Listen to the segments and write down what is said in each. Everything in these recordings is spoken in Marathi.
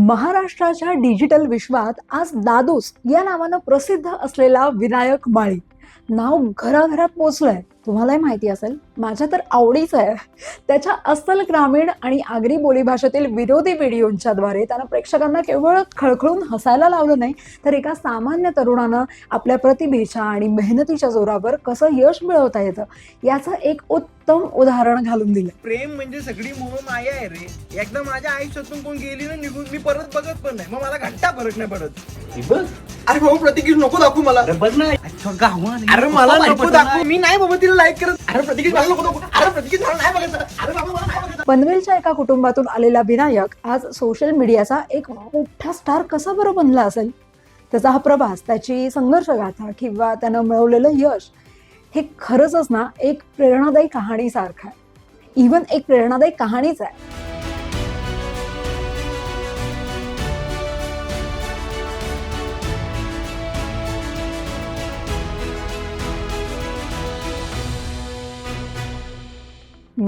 महाराष्ट्राच्या डिजिटल विश्वात आज दादूस या नावानं प्रसिद्ध असलेला विनायक माळी नाव घराघरात पोचलंय तुम्हालाही माहिती असेल. माझ्या तर आवडीचं आहे. त्याच्या अस्सल ग्रामीण आणि आगरी बोलीभाषेतील विरोधी व्हिडिओंच्याद्वारे त्यानं प्रेक्षकांना केवळ खळखळून हसायला लावलं नाही तर एका सामान्य तरुणानं आपल्या प्रतिभेच्या आणि मेहनतीच्या जोरावर कसं यश मिळवता येतं याचं एक उत्तम उदाहरण घालून दिलं. प्रेम म्हणजे सगळी मोह माया आहे रे. एकदा माझ्या आयुष्यातून कोण गेली ना निघून मी परत बघत पण नाही. मग मला घंटा फरक नाही पडत. अरे भाऊ प्रतीक नको दाखवू मला. बघ ना. अरे मला नको दाखवू. मी नाही बाबा तिला लाईक करत. अरे प्रतीक पनवेलच्या एका कुटुंबातून आलेला विनायक आज सोशल मीडियाचा एक मोठा स्टार कसा बरं बनला असेल? त्याचा हा प्रवास त्याची संघर्षगाथा किंवा त्यानं मिळवलेलं यश हे खरंच ना एक प्रेरणादायी कहाणीसारखं आहे. इव्हन एक प्रेरणादायी कहाणीच आहे.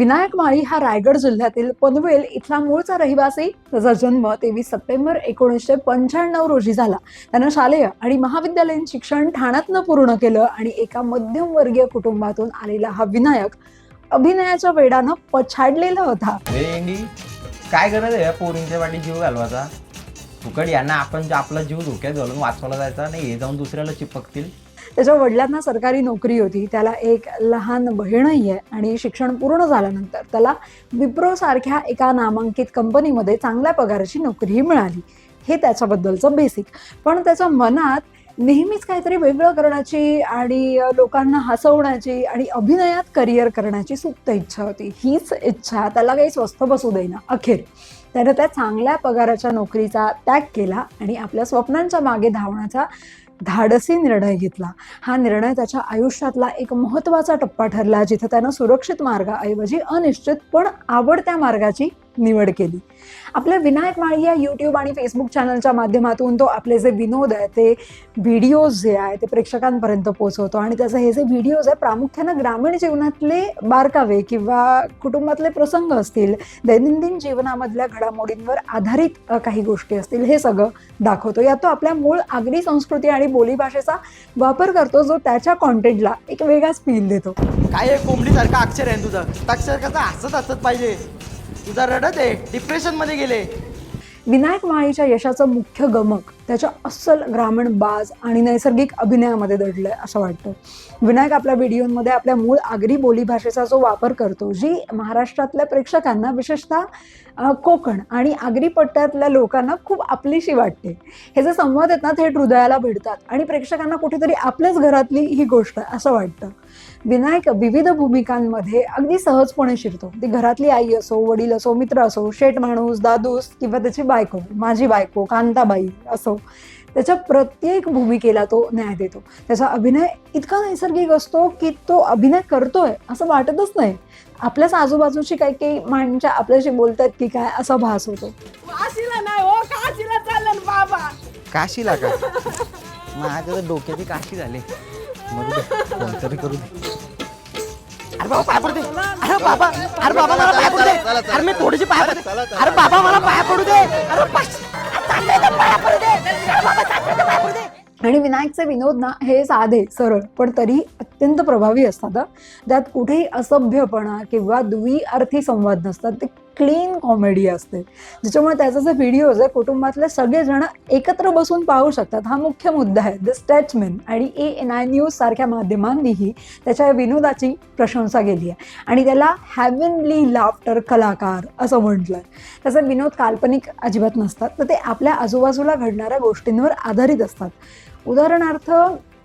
विनायक माळी हा रायगड जिल्ह्यातील पनवेल इथला मूळचा रहिवासी. त्याचा जन्म तेवीस सप्टेंबर एकोणीसशे पंच्याण्णव रोजी झाला. त्यानं शालेय आणि महाविद्यालयीन शिक्षण ठाण्यातनं पूर्ण केलं आणि एका मध्यमवर्गीय कुटुंबातून आलेला हा विनायक अभिनयाच्या वेडानं पछाडलेला होता. काय गरज आहे या पोरींच्या वाटी जीव घालवायचा? फुकट यांना आपण आपला जीव धोक्यात घालून वाचवला जायचा नाही हे जाऊन दुसऱ्याला चिपकतील? त्याच्या वडिलांना सरकारी नोकरी होती. त्याला एक लहान बहीणही आहे आणि शिक्षण पूर्ण झाल्यानंतर त्याला विप्रो सारख्या एका नामांकित कंपनीमध्ये चांगल्या पगाराची नोकरीही मिळाली. हे त्याच्याबद्दलचं बेसिक पण त्याच्या मनात नेहमीच काहीतरी वेगळं करण्याची आणि लोकांना हसवण्याची आणि अभिनयात करिअर करण्याची सुप्त इच्छा होती. हीच इच्छा त्याला काही स्वस्त बसू देईना अखेर. त्यानं त्या चांगल्या पगाराच्या नोकरीचा त्याग केला आणि आपल्या स्वप्नांच्या मागे धावण्याचा धाडसी निर्णय घेतला. हा निर्णय त्याच्या आयुष्यातला एक महत्त्वाचा टप्पा ठरला जिथं त्यानं सुरक्षित मार्गाऐवजी अनिश्चित पण आवडत्या मार्गाची निवड केली. आपल्या विनायक माळी या यूट्यूब आणि फेसबुक चॅनलच्या माध्यमातून तो आपले जे विनोद आहे ते व्हिडिओज जे आहे ते प्रेक्षकांपर्यंत पोहोचवतो. आणि त्याचे हे जे व्हिडिओज आहे प्रामुख्यानं ग्रामीण जीवनातले बारकावे किंवा कुटुंबातले प्रसंग असतील दैनंदिन जीवनामधल्या घडामोडींवर आधारित काही गोष्टी असतील हे सगळं दाखवतो. यात तो आपल्या मूळ आगरी संस्कृती आणि बोलीभाषेचा वापर करतो जो त्याच्या कॉन्टेंटला एक वेगळाच फील देतो. काय कोंबडीसारखं अक्षर आहे तुझं? अक्षर कसं हसत हसत पाहिजे? तुझा रडत आहे. डिप्रेशनमध्ये गेले. विनायक माळीच्या यशाचं मुख्य गमक त्याच्या अस्सल ग्रामीण बाज आणि नैसर्गिक अभिनयामध्ये दडलंय असं वाटतं. विनायक आपल्या व्हिडिओमध्ये आपल्या मूळ आगरी बोलीभाषेचा जो वापर करतो जी महाराष्ट्रातल्या प्रेक्षकांना विशेषतः कोकण आणि आगरी पट्ट्यातल्या लोकांना खूप आपलीशी वाटते. हे जे संवाद आहेत ना थेट हृदयाला भिडतात आणि प्रेक्षकांना कुठेतरी आपल्याच घरातली ही गोष्ट आहे असं वाटतं. विनायक विविध भूमिकांमध्ये अगदी सहजपणे शिरतो. ती घरातली आई असो वडील असो मित्र असो शेठ माणूस दादूस किंवा त्याची बायको माझी बायको कांताबाई असो त्याच्या प्रत्येक भूमिकेला तो न्याय देतो. त्याचा अभिनय इतका नैसर्गिक असतो की तो अभिनय करतोय असं वाटतच नाही. आपल्याच आजूबाजूची काही काही माणसं आपल्याशी बोलतात की काय असा भास होतो. काशीला नाही हो काशीला चाललं ना बाबा. काशीला का? माझ्या तर डोक्याची काशी झाली. मरू दे कोणतरी करू दे. अरे बाबा पाय पडू दे. अरे बाबा अरे बाबा मला पाय पडू दे. अरे मी थोडीशी पाय पडू दे अरे बाबा मला पाय पडू दे. अरे पाय- आणि विनायकचे विनोद ना हे साधे सरळ पण तरी अत्यंत प्रभावी असतात त्यात कुठेही असभ्यपणा किंवा द्विअर्थी संवाद नसतात. ते क्लीन कॉमेडी असते. ज्याच्यामुळे त्याचे जे व्हिडिओज आहे कुटुंबातले सगळेजण एकत्र बसून पाहू शकतात. हा मुख्य मुद्दा आहे. द स्टॅचमॅन आणि ए एन आय न्यूज सारख्या माध्यमांनीही त्याच्या विनोदाची प्रशंसा केली आहे. आणि त्याला हॅव्हनली लाफ्टर कलाकार असं म्हटलं आहे त्याचे विनोद काल्पनिक अजिबात नसतात. तर ते आपल्या आजूबाजूला घडणाऱ्या गोष्टींवर आधारित असतात. उदाहरणार्थ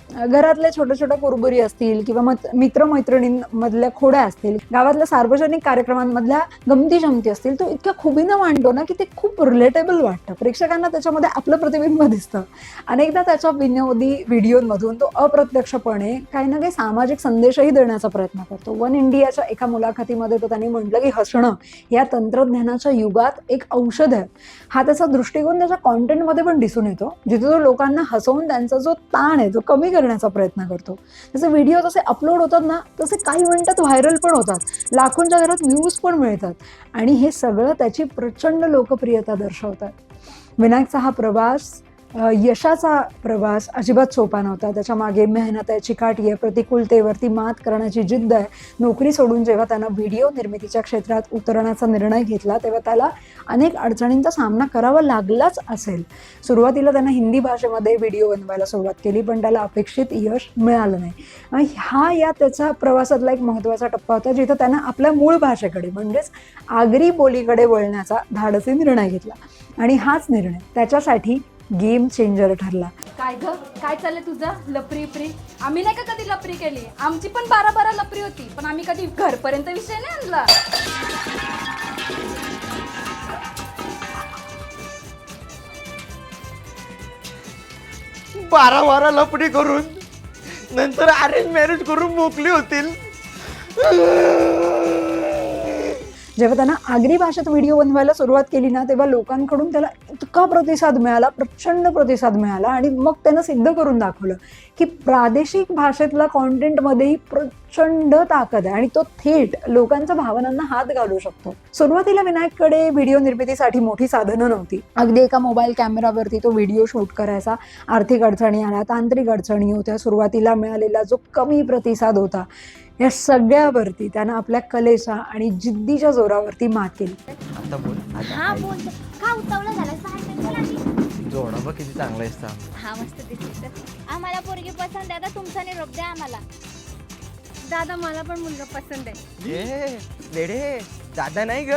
घरातल्या छोट्या छोट्या कुरबुरी असतील किंवा मत मित्रमैत्रिणींमधल्या खोड्या असतील गावातल्या सार्वजनिक कार्यक्रमांमधल्या गमती जमती असतील तो इतक्या खुबीनं मांडतो ना की ते खूप रिलेटेबल वाटतं. प्रेक्षकांना त्याच्यामध्ये आपलं प्रतिबिंब दिसतं. अनेकदा त्याच्या विनोदी व्हिडिओमधून तो अप्रत्यक्षपणे काही ना काही सामाजिक संदेशही देण्याचा प्रयत्न करतो. वन इंडियाच्या एका मुलाखतीमध्ये तो त्यांनी म्हटलं की हसणं या तंत्रज्ञानाच्या युगात एक औषध आहे. हा त्याचा दृष्टिकोन त्याच्या कॉन्टेंटमध्ये पण दिसून येतो. जिथे तो लोकांना हसवून त्यांचा जो ताण आहे तो कमी करण्याचा प्रयत्न करतो. त्याचे व्हिडिओ जसे अपलोड होतात ना तसे काही मिनिटात व्हायरल पण होतात. लाखोंच्या घरात व्ह्यूज पण मिळतात. आणि हे सगळं त्याची प्रचंड लोकप्रियता दर्शवतात. विनायकचा हा प्रवास यशाचा प्रवास अजिबात सोपा नव्हता. त्याच्यामागे मेहनत आहे चिकाटी आहे प्रतिकूलतेवरती मात करण्याची जिद्द आहे. नोकरी सोडून जेव्हा त्यानं व्हिडिओ निर्मितीच्या क्षेत्रात उतरण्याचा निर्णय घेतला तेव्हा त्याला अनेक अडचणींचा सामना करावा लागलाच असेल. सुरुवातीला त्यानं हिंदी भाषेमध्ये व्हिडिओ बनवायला सुरुवात केली पण त्याला अपेक्षित यश मिळालं नाही. हा या त्याचा प्रवासातला एक महत्त्वाचा टप्पा होता जिथं त्यानं आपल्या मूळ भाषेकडे म्हणजेच आगरी बोलीकडे वळण्याचा धाडसी निर्णय घेतला. आणि हाच निर्णय त्याच्यासाठी गेम चेंजर ठरला. काय ग? काय चाललंय तुझं? लपरी उपरी आम्ही नाही का कधी लपरी केली? आमची पण बारा बारा लपरी होती पण आम्ही कधी घरपर्यंत विषय नाही आणला. बारा बारा लपडी करून नंतर अरेंज मॅरेज करून मोकली होतील. जेव्हा त्यांना आगरी भाषेत व्हिडिओ बनवायला सुरुवात केली ना तेव्हा लोकांकडून त्याला इतका प्रतिसाद मिळाला प्रचंड प्रतिसाद मिळाला आणि मग त्यानं सिद्ध करून दाखवलं की प्रादेशिक भाषेतला कॉन्टेंटमध्येही प्रचंड ताकद आहे आणि तो थेट लोकांच्या भावनांना हात घालू शकतो. सुरुवातीला विनायककडे व्हिडिओ निर्मितीसाठी मोठी साधनं नव्हती. अगदी एका मोबाईल कॅमेरावरती तो व्हिडिओ शूट करायचा. आर्थिक अडचणी आल्या तांत्रिक अडचणी होत्या. सुरुवातीला मिळालेला जो कमी प्रतिसाद होता या सगळ्यावरती त्यानं आपल्या कलेच्या आणि जिद्दीच्या जोरावरती मात केली. आता बोल. हा बोल. का उतावळा झाला? सहा मिनिटं लागली जोडा बघ किती चांगला आहे हा मस्त दिसते तर. आम्हाला पोरगी पसंत आहे. आता तुमचा निरोप द्या आम्हाला. दादा मला पण मुलगा पसंत आहे. ये वेडे दादा नाही ग.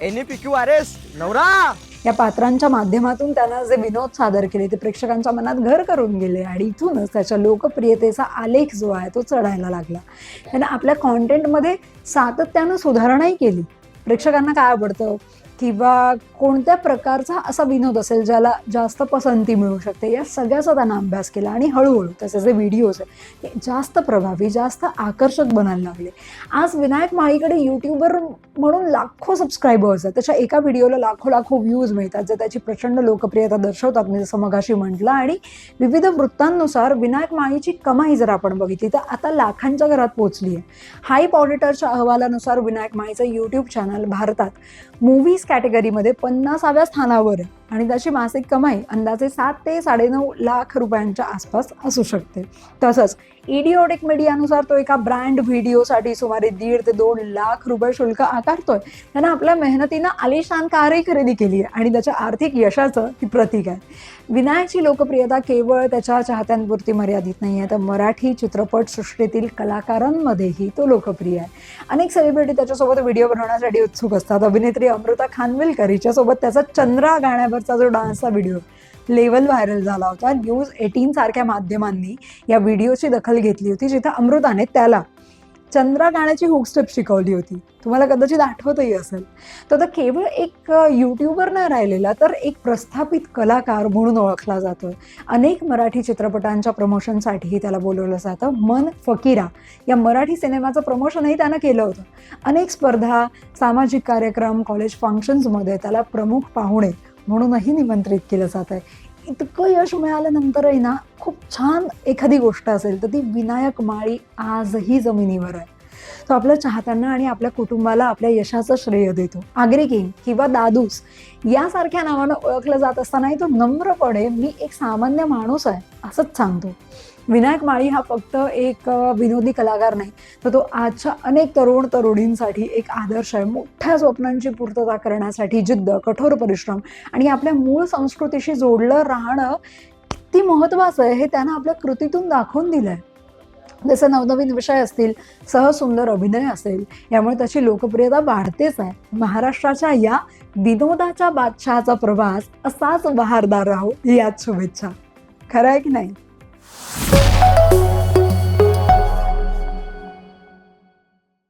N P Q R S. नवरा! या पात्रांच्या माध्यमातून त्यानं जे विनोद सादर केले ते प्रेक्षकांच्या मनात घर करून गेले आणि इथूनच त्याच्या लोकप्रियतेचा आलेख जो आहे तो चढायला लागला. त्यानं आपल्या कॉन्टेंटमध्ये सातत्यानं सुधारणाही केली. प्रेक्षकांना काय आवडतं? किंवा कोणत्या प्रकारचा असा विनोद असेल ज्याला जास्त पसंती मिळू शकते या सगळ्याचा त्यानं अभ्यास केला आणि हळूहळू त्याचे जे व्हिडिओज आहेत ते जास्त प्रभावी जास्त आकर्षक बनायला लागले. आज विनायक माळीकडे यूट्यूबर म्हणून लाखो सबस्क्रायबर्स आहेत. त्याच्या एका व्हिडिओला लाखो लाखो व्ह्यूज मिळतात जे त्याची प्रचंड लोकप्रियता दर्शवतात मी जसं मगाशी म्हटलं. आणि विविध वृत्तांनुसार विनायक माळीची कमाई जर आपण बघितली तर आता लाखांच्या घरात पोहोचली आहे. हाईप ऑडिटरच्या अहवालानुसार विनायक माळीचं यूट्यूब चॅनल भारतात. मूव्हीज कॅटेगरीमध्ये पन्नासाव्या स्थानावर आहे. आणि त्याची मासिक कमाई अंदाजे सात ते साडेनऊ लाख रुपयांच्या आसपास असू शकते. तसंच इडिओटिक मीडियानुसार तो एका ब्रँड व्हिडिओसाठी सुमारे दीड ते दोन लाख रुपये शुल्क आकारतोय. त्यानं आपल्या मेहनतीनं आलिशान कारही खरेदी केली आहे आणि त्याच्या आर्थिक यशाचं ती प्रतीक आहे. विनायकची लोकप्रियता केवळ त्याच्या चाहत्यांपुरती मर्यादित नाही आहे तर मराठी चित्रपटसृष्टीतील कलाकारांमध्येही तो लोकप्रिय आहे. अनेक सेलिब्रिटी त्याच्यासोबत व्हिडिओ बनवण्यासाठी उत्सुक असतात. अभिनेत्री अमृता खानविलकर हिच्यासोबत त्याचा चंद्रा गाण्यावर गाण्यावरचा जो डान्सचा व्हिडिओ लेवल व्हायरल झाला होता. न्यूज एटीन सारख्या माध्यमांनी या व्हिडिओची दखल घेतली होती जिथं अमृताने त्याला चंद्रा गाण्याची हुकस्टेप शिकवली होती. तुम्हाला कदाचित आठवतही असेल. तर तो केवळ एक यूट्यूबर नाही राहिलेला तर एक प्रस्थापित कलाकार म्हणून ओळखला जातो. अनेक मराठी चित्रपटांच्या प्रमोशनसाठीही त्याला बोलवलं जातं. मन फकीरा या मराठी सिनेमाचं प्रमोशनही त्यानं केलं होतं. अनेक स्पर्धा सामाजिक कार्यक्रम कॉलेज फंक्शन्समध्ये त्याला प्रमुख पाहुणे म्हणूनही निमंत्रित केलं जात आहे. इतकं यश मिळाल्यानंतरही ना खूप छान एखादी गोष्ट असेल तर ती विनायक माळी आजही जमिनीवर आहे. तो आपल्या चाहत्यांना आणि आपल्या कुटुंबाला आपल्या यशाचं श्रेय देतो. आगरी किंग किंवा दादूस यासारख्या नावानं ओळखलं जात असतानाही तो नम्रपणे मी एक सामान्य माणूस आहे असंच सांगतो. विनायक माळी हा फक्त एक विनोदी कलाकार नाही तर तो आजच्या अनेक तरुण तरुणींसाठी एक आदर्श आहे. मोठ्या स्वप्नांची पूर्तता करण्यासाठी जिद्द कठोर परिश्रम आणि आपल्या मूळ संस्कृतीशी जोडलं राहणं किती महत्त्वाचं आहे हे त्यानं आपल्या कृतीतून दाखवून दिलं आहे जसे नवनवीन विषय असतील सहसुंदर अभिनय असेल यामुळे त्याची लोकप्रियता वाढतेच आहे. महाराष्ट्राच्या या विनोदाच्या बादशहाचा प्रवास असाच बहारदार राहो याच शुभेच्छा. खरं आहे की नाही?